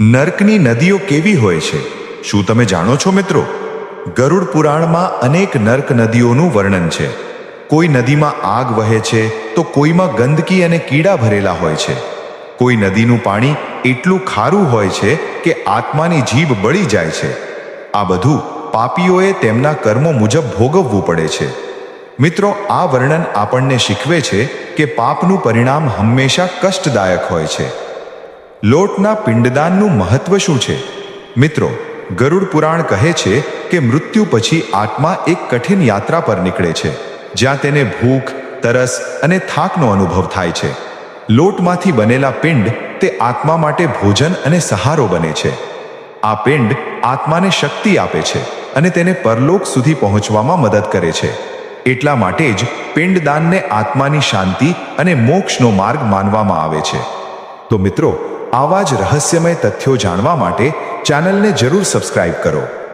નર્કની નદીઓ કેવી હોય છે? શું તમે જાણો છો મિત્રો? ગરુડ પુરાણમાં અનેક નર્ક નદીઓનું વર્ણન છે. કોઈ નદીમાં આગ વહે છે તો કોઈમાં ગંદકી અને કીડા ભરેલા હોય છે. કોઈ નદીનું પાણી એટલું ખારું હોય છે કે આત્માની જીભ બળી જાય છે. આ બધું પાપીઓએ તેમના કર્મો મુજબ ભોગવવું પડે છે. મિત્રો, આ વર્ણન આપણને શીખવે છે કે પાપનું પરિણામ હંમેશા કષ્ટદાયક હોય છે. લોટના પિંડદાનનું મહત્વ શું છે? મિત્રો, ગરુડ પુરાણ કહે છે કે મૃત્યુ પછી આત્મા એક કઠિન યાત્રા પર નીકળે છે, જ્યાં તેને ભૂખ, તરસ અને થાકનો અનુભવ થાય છે. લોટમાંથી બનેલા પિંડ તે આત્મા માટે ભોજન અને સહારો બને છે. આ પિંડ આત્માને શક્તિ આપે છે અને તેને પરલોક સુધી પહોંચવામાં મદદ કરે છે. એટલા માટે જ પિંડદાનને આત્માની શાંતિ અને મોક્ષનો માર્ગ માનવામાં આવે છે. તો મિત્રો આવા જ રહસ્યમય તથ્યો જાણવા માટે ચેનલને જરૂર સબસ્ક્રાઇબ કરો.